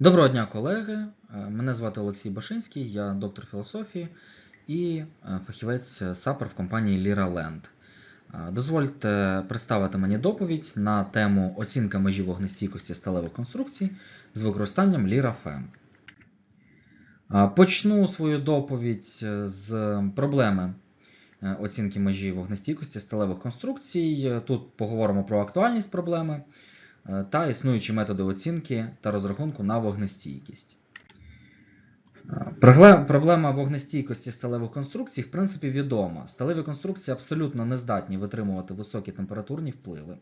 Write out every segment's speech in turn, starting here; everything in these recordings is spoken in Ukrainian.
Доброго дня, колеги. Е, Мене звати Олексій Башинський, я доктор філософії і е, фахівець САПР в компанії LiraLand. Е, Дозвольте представити мені доповідь на тему оцінка межі вогнестійкості сталевих конструкцій з використанням LiraFem. Е, Почну свою доповідь е, з проблеми е, оцінки межі вогнестійкості сталевих конструкцій. Е, Тут поговоримо про актуальність проблеми е, та існуючі методи оцінки та розрахунку на вогнестійкість. Е, Проблема вогнестійкості сталевих конструкцій, в принципі, відома. Сталеві конструкції абсолютно не здатні витримувати високі температурні впливи.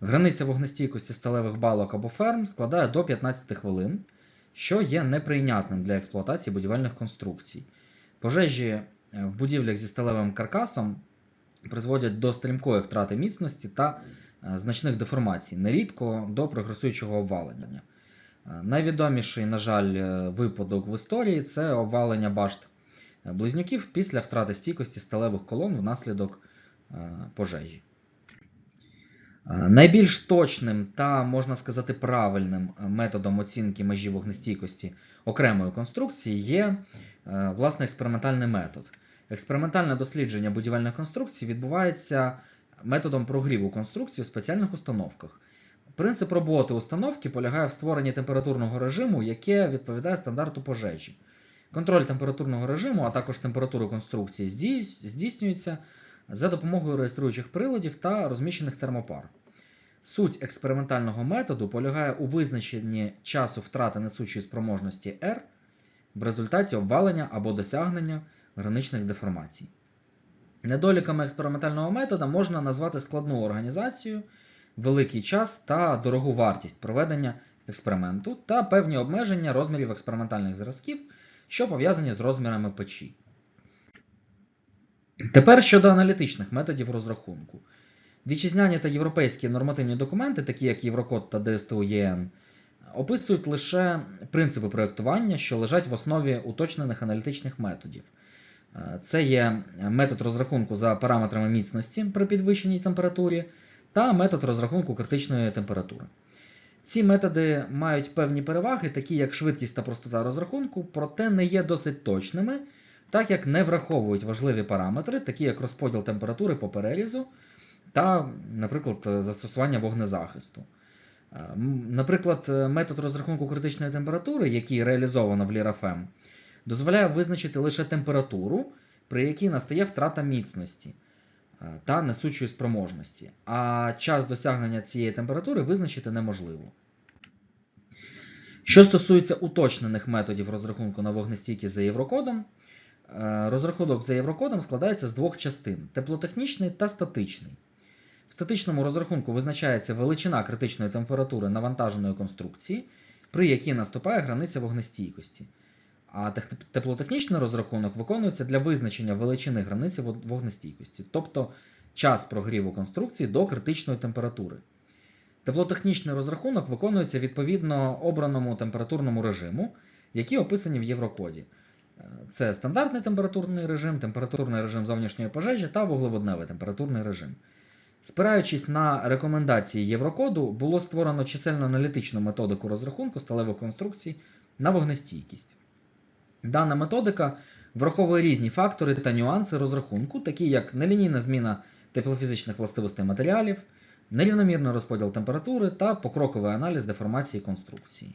Границя вогнестійкості сталевих балок або ферм складає до 15 хвилин, що є неприйнятним для експлуатації будівельних конструкцій. Пожежі е, в будівлях зі сталевим каркасом призводять до стрімкої втрати міцності та е, значних деформацій, нерідко до прогресуючого обвалення. Е, Найвідоміший, на жаль, е, випадок в історії це обвалення башт е, близнюків після втрати стійкості сталевих колон внаслідок е, пожежі. Е, Найбільш точним та, можна сказати, правильним е, методом оцінки межі вогнестійкості окремої конструкції є е, власне експериментальний метод. Експериментальне дослідження будівельних конструкцій відбувається методом прогріву конструкції в спеціальних установках. Принцип роботи установки полягає в створенні температурного режиму, яке відповідає стандарту пожежі. Контроль температурного режиму, а також температури конструкції здійснюється за допомогою реєструючих приладів та розміщених термопар. Суть експериментального методу полягає у визначенні часу втрати несучої спроможності R в результаті обвалення або досягнення граничних деформацій. Недоліками експериментального метода можна назвати складну організацію, великий час та дорогу вартість проведення експерименту та певні обмеження розмірів експериментальних зразків, що пов'язані з розмірами печі. Тепер щодо аналітичних методів розрахунку. Вітчизняні та європейські нормативні документи, такі як Єврокод та ДСТУ ЄН, описують лише принципи проєктування, що лежать в основі уточнених аналітичних методів. Е, Це є метод розрахунку за параметрами міцності при підвищеній температурі та метод розрахунку критичної температури. Ці методи мають певні переваги, такі як швидкість та простота розрахунку, проте не є досить точними, так як не враховують важливі параметри, такі як розподіл температури по перерізу та, наприклад, застосування вогнезахисту. Е, Наприклад, метод розрахунку критичної температури, який реалізовано в LiraFem, дозволяє визначити лише температуру, при якій настає втрата міцності е, та несучої спроможності, а час досягнення цієї температури визначити неможливо. Що стосується уточнених методів розрахунку на вогнестійкість за Єврокодом, е, розрахунок за Єврокодом складається з двох частин: теплотехнічний та статичний. В статичному розрахунку визначається величина критичної температури навантаженої конструкції, при якій наступає границя вогнестійкості. А теплотехнічний розрахунок виконується для визначення величини границі вогнестійкості, тобто час прогріву конструкції до критичної температури. Теплотехнічний розрахунок виконується відповідно обраному температурному режиму, які описані в Єврокоді. Е, Це стандартний температурний режим, температурний режим зовнішньої пожежі та вуглеводневий температурний режим. Спираючись на рекомендації Єврокоду, було створено чисельно-аналітичну методику розрахунку сталевих конструкцій на вогнестійкість. Дана методика враховує різні фактори та нюанси розрахунку, такі як нелінійна зміна теплофізичних властивостей матеріалів, нерівномірний розподіл температури та покроковий аналіз деформації конструкції.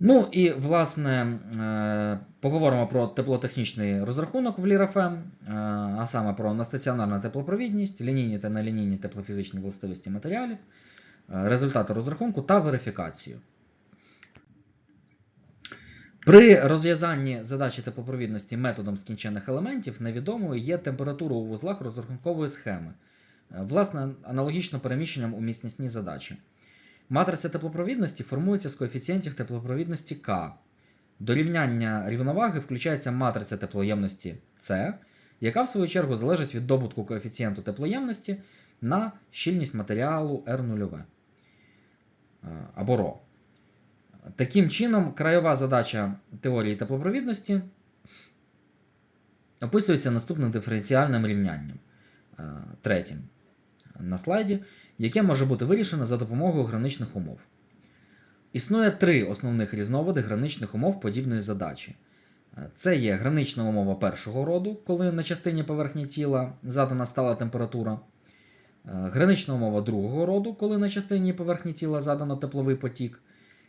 Ну і, власне, е, поговоримо про теплотехнічний розрахунок в LiraFem, е, а саме про нестаціонарну теплопровідність, лінійні та нелінійні теплофізичні властивості матеріалів, е, результати розрахунку та верифікацію. При розв'язанні задачі теплопровідності методом скінчених елементів невідомою є температура у вузлах розрахункової схеми, е, власне, аналогічно переміщенням у міцнісній задачі. Матриця теплопровідності формується з коефіцієнтів теплопровідності К. До рівняння рівноваги включається матриця теплоємності С, яка в свою чергу залежить від добутку коефіцієнту теплоємності на щільність матеріалу R0 е, або ρ. Таким чином, краєва задача теорії теплопровідності описується наступним диференціальним рівнянням е, третім на слайді, яке може бути вирішено за допомогою граничних умов. Існує три основних різновиди граничних умов подібної задачі. Е, Це є гранична умова першого роду, коли на частині поверхні тіла задана стала температура. Е, Гранична умова другого роду, коли на частині поверхні тіла задано тепловий потік.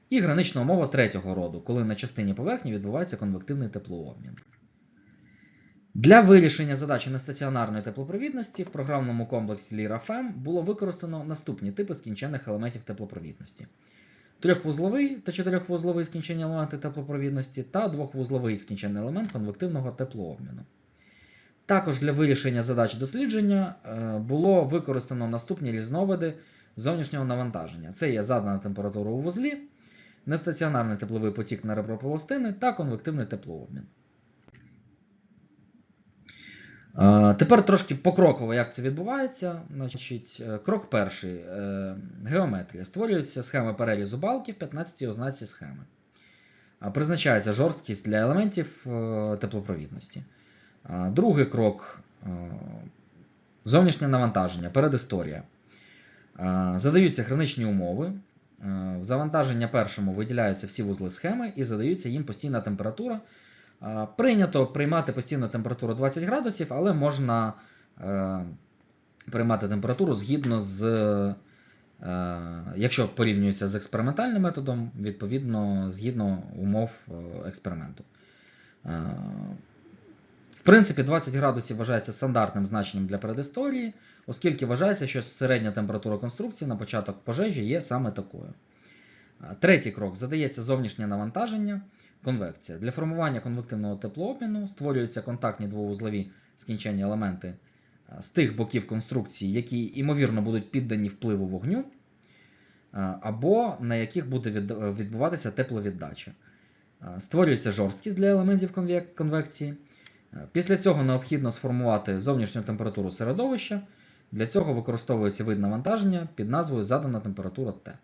І гранична умова третього роду, коли на частині поверхні відбувається конвективний теплообмін. Для вирішення задачі нестаціонарної теплопровідності в програмному комплексі LIRAFEM було використано наступні типи скінчених елементів теплопровідності: трьохвузловий та чотирьохвузловий скінчені елементи теплопровідності та двохвузловий скінчений елемент конвективного теплообміну. Також для вирішення задач дослідження е, було використано наступні різновиди зовнішнього навантаження: це є задана температура у вузлі, нестаціонарний тепловий потік на ребропластини та конвективний теплообмін. Тепер трошки покроково, як це відбувається. Значить, е, крок перший. е, Геометрія. Створюється схема перерізу балки в 15 ознаці схеми. Призначається жорсткість для елементів е, теплопровідності. Другий крок зовнішнє навантаження, передісторія. Задаються граничні умови. Е, В завантаження першому виділяються всі вузли схеми і задаються їм постійна температура. Е, Прийнято приймати постійну температуру 20 градусів, але можна е, приймати температуру згідно з, якщо порівнюється з експериментальним методом, відповідно згідно умов експерименту. В принципі, 20 градусів вважається стандартним значенням для передісторії, оскільки вважається, що середня температура конструкції на початок пожежі є саме такою. Третій крок задається зовнішнє навантаження. Конвекція. Для формування конвективного теплообміну створюються контактні двовузлові скінчені елементи з тих боків конструкції, які ймовірно будуть піддані впливу вогню, або на яких буде відбуватися тепловіддача. Створюється жорсткість для елементів конвекції. Е, Після цього необхідно сформувати зовнішню температуру середовища. Для цього використовується вид навантаження під назвою задана температура Т.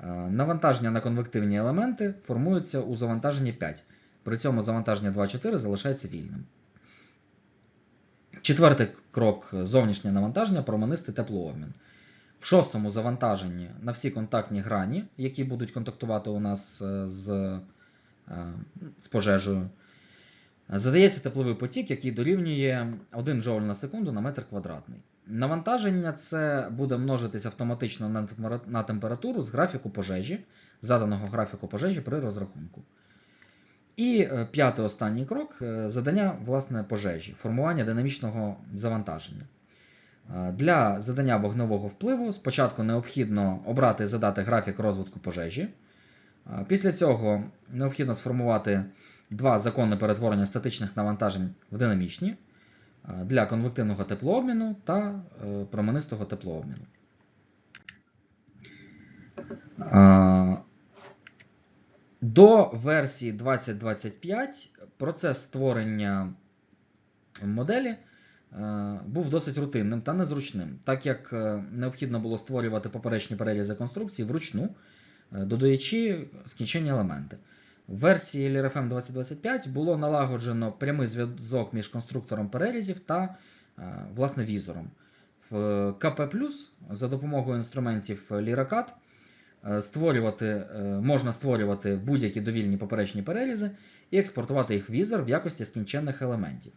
Е, Навантаження на конвективні елементи формуються у завантаженні 5. При цьому завантаження 2,4 залишається вільним. Четвертий крок зовнішнє навантаження променистий теплообмін. В шостому завантаженні на всі контактні грані, які будуть контактувати у нас е, з, з пожежею, задається тепловий потік, який дорівнює 1 джоуль на секунду на метр квадратний. Навантаження це буде множитись автоматично на температуру з графіку пожежі, заданого графіку пожежі при розрахунку. І е, п'ятий останній крок е, задання власне пожежі, формування динамічного завантаження. Е, Для задання вогневого впливу спочатку необхідно обрати і задати графік розвитку пожежі. Після цього необхідно сформувати два закони перетворення статичних навантажень в динамічні для конвективного теплообміну та е, променистого теплообміну. До версії 2025 процес створення моделі е, був досить рутинним та незручним, так як е, необхідно було створювати поперечні перерізи конструкції вручну, додаючи скінчені елементи. В версії LRFM 2025 було налагоджено прямий зв'язок між конструктором перерізів та е, власне візором. В КП за допомогою інструментів LiraCAD е, створювати, е, можна створювати будь-які довільні поперечні перерізи і експортувати їх в візор в якості скінченних елементів.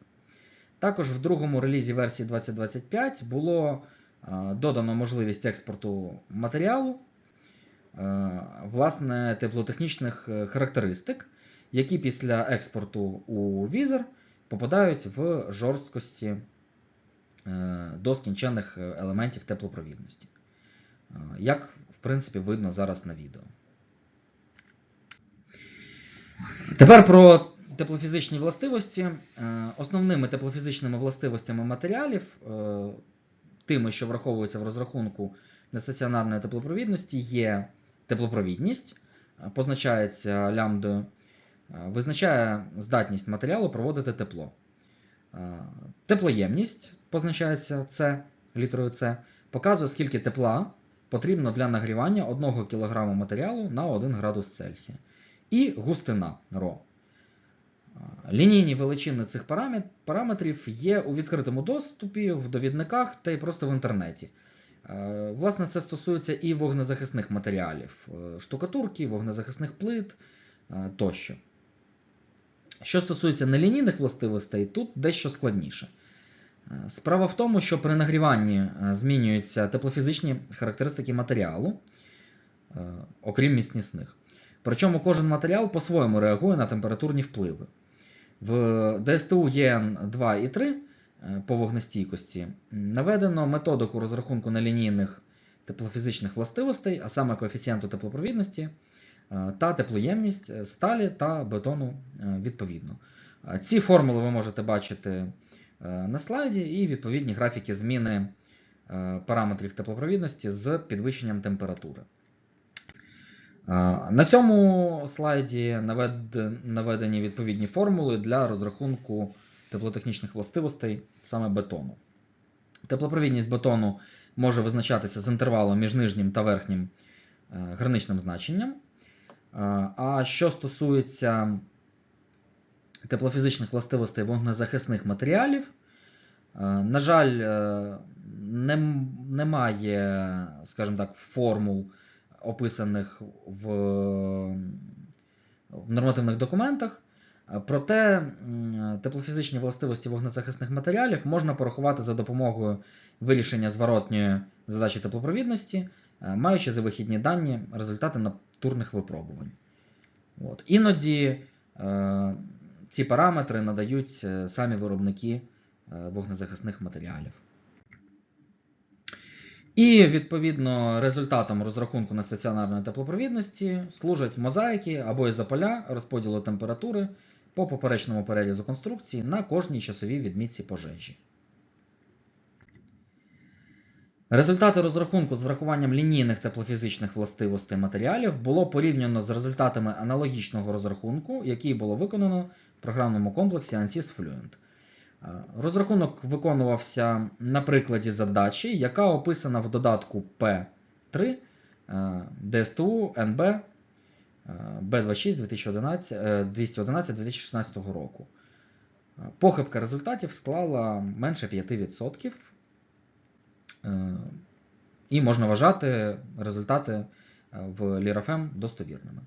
Також в другому релізі версії 2025 було е, додано можливість експорту матеріалу, е, власне, теплотехнічних е, характеристик, які після експорту у візор попадають в жорсткості е, до скінчених е, елементів теплопровідності. Е, Як, в принципі, видно зараз на відео. Тепер про теплофізичні властивості. Е, Основними теплофізичними властивостями матеріалів, е, тими, що враховуються в розрахунку нестаціонарної теплопровідності, є теплопровідність, е, позначається лямбдою, е, визначає здатність матеріалу проводити тепло. Е, Теплоємність позначається С, літерою С, показує, скільки тепла потрібно для нагрівання 1 кг матеріалу на 1 градус Цельсія. І густина ρ. Лінійні величини цих параметрів є у відкритому доступі, в довідниках та й просто в інтернеті. Е, Власне, це стосується і вогнезахисних матеріалів, е, штукатурки, вогнезахисних плит е, тощо. Що стосується нелінійних властивостей, тут дещо складніше. Справа в тому, що при нагріванні змінюються теплофізичні характеристики матеріалу, окрім міцнісних. Причому кожен матеріал по-своєму реагує на температурні впливи. В ДСТУ ЄН 2 і 3 е, по вогнестійкості наведено методику розрахунку нелінійних теплофізичних властивостей, а саме коефіцієнту теплопровідності е, та теплоємність е, сталі та бетону е, відповідно. Е, Ці формули ви можете бачити е, на слайді і відповідні графіки зміни е, параметрів теплопровідності з підвищенням температури. Е, На цьому слайді наведені відповідні формули для розрахунку теплотехнічних властивостей саме бетону. Теплопровідність бетону може визначатися з інтервалом між нижнім та верхнім е, граничним значенням. Е, А що стосується теплофізичних властивостей вогнезахисних матеріалів, е, на жаль, немає, скажімо так, формул, описаних в нормативних документах. Е, Проте теплофізичні властивості вогнезахисних матеріалів можна порахувати за допомогою вирішення зворотньої задачі теплопровідності, е, маючи за вихідні дані результати натурних випробувань. От. Іноді е, ці параметри надають е, самі виробники вогнезахисних матеріалів. І відповідно результатом розрахунку на стаціонарної теплопровідності служать мозаїки або ізополя розподілу температури по поперечному перерізу конструкції на кожній часовій відмітці пожежі. Результати розрахунку з врахуванням лінійних теплофізичних властивостей матеріалів було порівняно з результатами аналогічного розрахунку, який було виконано в програмному комплексі ANSYS Fluent. Е, розрахунок виконувався на прикладі задачі, яка описана в додатку P3 DSTU NB Б26 211-2016 е, року. Е, похибка результатів склала менше 5%. Е, і можна вважати результати в Лірафем достовірними.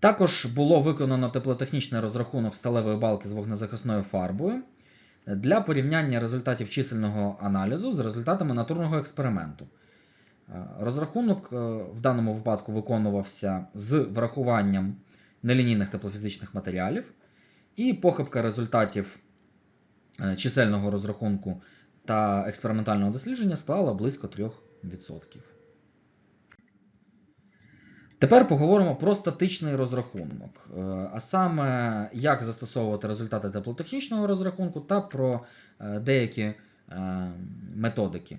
Також було виконано теплотехнічний розрахунок сталевої балки з вогнезахисною фарбою для порівняння результатів чисельного аналізу з результатами натурного експерименту. Е, Розрахунок е, в даному випадку виконувався з врахуванням нелінійних теплофізичних матеріалів, і похибка результатів е, чисельного розрахунку та експериментального дослідження склала близько 3%. Тепер поговоримо про статичний розрахунок, а саме як застосовувати результати теплотехнічного розрахунку та про деякі методики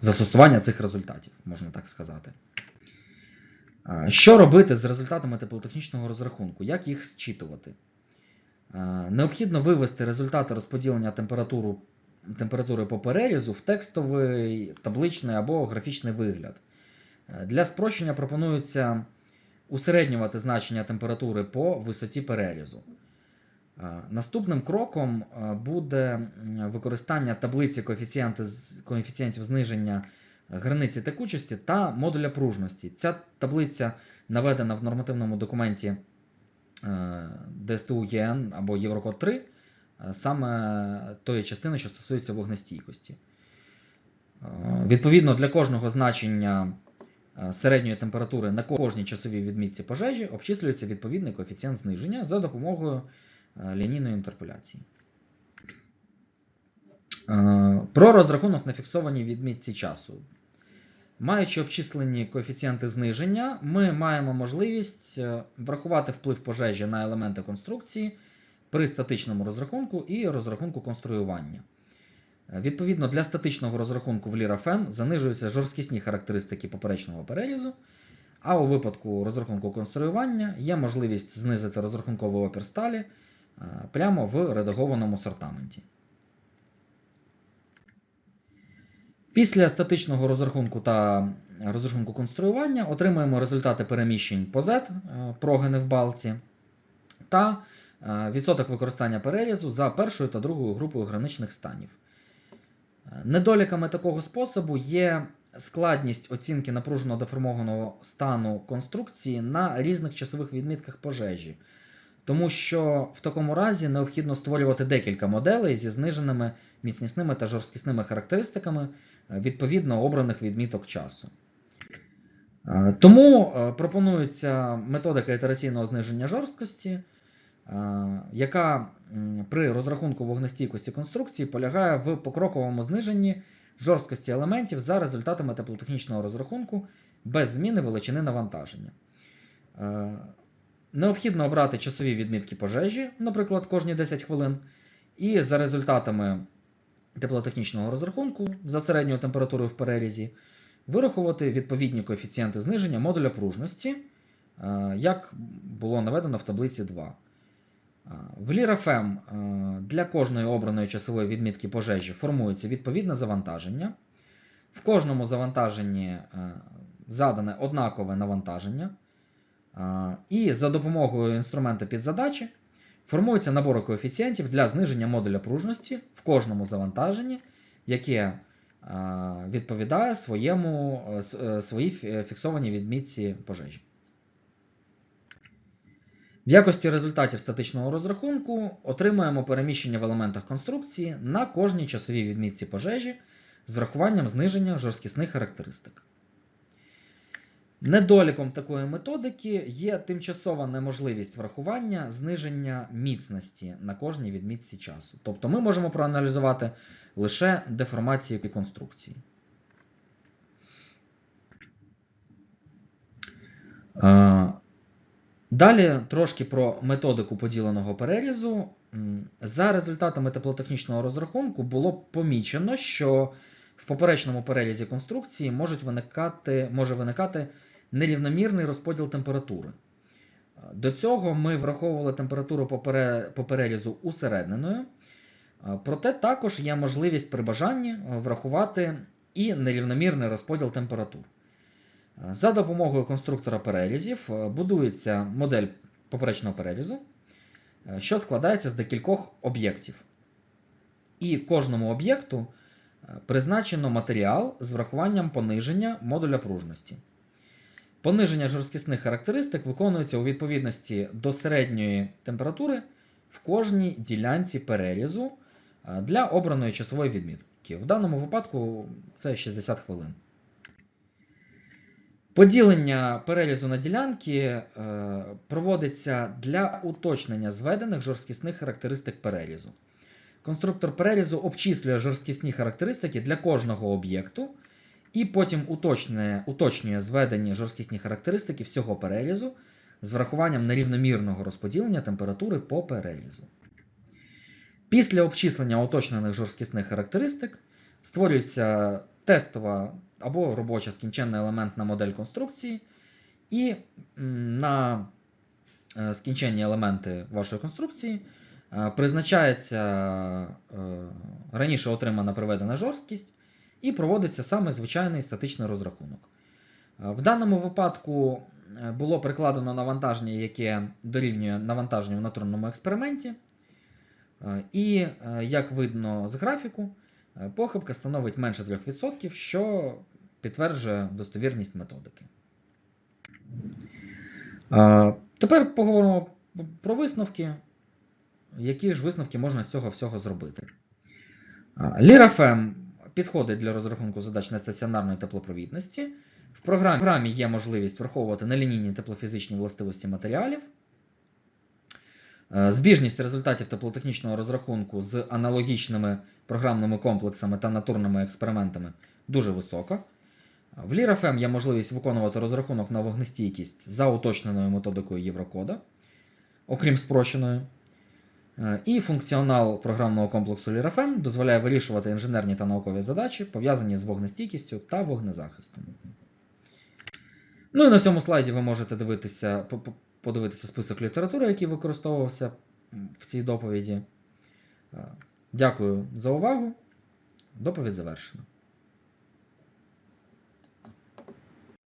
застосування цих результатів, можна так сказати. Що робити з результатами теплотехнічного розрахунку? Як їх зчитувати? Необхідно вивести результати розподілення температуру, температури по перерізу в текстовий, табличний або графічний вигляд. Для спрощення пропонується усереднювати значення температури по висоті перерізу. Е, Наступним кроком е, буде використання таблиці коефіцієнтів зниження границі текучості та модуля пружності. Ця таблиця наведена в нормативному документі е, ДСТУ ЄН або Єврокод 3, е, саме тої частини, що стосується вогнестійкості. Відповідно, для кожного значення середньої температури на кожній часовій відмітці пожежі обчислюється відповідний коефіцієнт зниження за допомогою лінійної інтерполяції. Е, Про розрахунок на фіксованій відмітці часу. Маючи обчислені коефіцієнти зниження, ми маємо можливість е, врахувати вплив пожежі на елементи конструкції при статичному розрахунку і розрахунку конструювання. Е, Відповідно, для статичного розрахунку в LIRAFM занижуються жорсткісні характеристики поперечного перерізу, а у випадку розрахунку конструювання є можливість знизити розрахунковий опір сталі е, прямо в редагованому сортаменті. Після статичного розрахунку та розрахунку конструювання отримуємо результати переміщень по Z, е, прогини в балці, та е, відсоток використання перерізу за першою та другою групою граничних станів. Е, Недоліками такого способу є складність оцінки напружено деформованого стану конструкції на різних часових відмітках пожежі, тому що в такому разі необхідно створювати декілька моделей зі зниженими міцнісними та жорсткісними характеристиками е, відповідно обраних відміток часу. Е, Тому е, пропонується методика ітераційного зниження жорсткості, яка при розрахунку вогнестійкості конструкції полягає в покроковому зниженні жорсткості елементів за результатами теплотехнічного розрахунку без зміни величини навантаження. Необхідно обрати часові відмітки пожежі, наприклад, кожні 10 хвилин, і за результатами теплотехнічного розрахунку за середньою температурою в перерізі вирахувати відповідні коефіцієнти зниження модуля пружності, е, як було наведено в таблиці 2. Е, В LIRFM е, для кожної обраної часової відмітки пожежі формується відповідне завантаження. В кожному завантаженні задане однакове навантаження. Е, І за допомогою інструменту підзадачі формується набор коефіцієнтів для зниження модуля пружності в кожному завантаженні, яке е, відповідає своєму, е, е, своїй фіксованій відмітці пожежі. В якості результатів статичного розрахунку отримуємо переміщення в елементах конструкції на кожній часовій відмітці пожежі з врахуванням зниження жорсткісних характеристик. Недоліком такої методики є тимчасова неможливість врахування зниження міцності на кожній відмітці часу. Тобто ми можемо проаналізувати лише деформації конструкції. Е, Далі трошки про методику поділеного перерізу. За результатами теплотехнічного розрахунку було помічено, що в поперечному перерізі конструкції можуть виникати, може виникати нерівномірний розподіл температури. До цього ми враховували температуру по пере- перерізу усередненою, проте також є можливість при бажанні врахувати і нерівномірний розподіл температур. За допомогою конструктора перерізів будується модель поперечного перерізу, що складається з декількох об'єктів. І кожному об'єкту призначено матеріал з врахуванням пониження модуля пружності. Пониження жорсткісних характеристик виконується у відповідності до середньої температури в кожній ділянці перерізу для обраної часової відмітки. В даному випадку це 60 хвилин. Поділення перерізу на ділянки е, проводиться для уточнення зведених жорсткісних характеристик перерізу. Конструктор перерізу обчислює жорсткісні характеристики для кожного об'єкту і потім уточнює, уточнює зведені жорсткісні характеристики всього перерізу з врахуванням нерівномірного розподілення температури по перерізу. Після обчислення уточнених жорсткісних характеристик створюється тестова або робоча скінченна елементна модель конструкції, і на е, скінченні елементи вашої конструкції е, призначається е, раніше отримана приведена жорсткість і проводиться саме звичайний статичний розрахунок. Е, В даному випадку е, було прикладено навантаження, яке дорівнює навантаженню в натурному експерименті. Е, І, як видно з графіку, похибка становить менше 3%, що підтверджує достовірність методики. Тепер поговоримо про висновки. Які ж висновки можна з цього всього зробити? LIRFM підходить для розрахунку задач нестаціонарної теплопровідності. В програмі, є можливість враховувати нелінійні теплофізичні властивості матеріалів. Е, Збіжність результатів теплотехнічного розрахунку з аналогічними програмними комплексами та натурними експериментами дуже висока. В LIRFM є можливість виконувати розрахунок на вогнестійкість за уточненою методикою Єврокода, окрім спрощеної. Е, І функціонал програмного комплексу LIRFM дозволяє вирішувати інженерні та наукові задачі, пов'язані з вогнестійкістю та вогнезахистом. Ну і на цьому слайді ви можете дивитися, по- по- подивитися список літератури, який використовувався в цій доповіді. Е, Дякую за увагу. Доповідь завершена.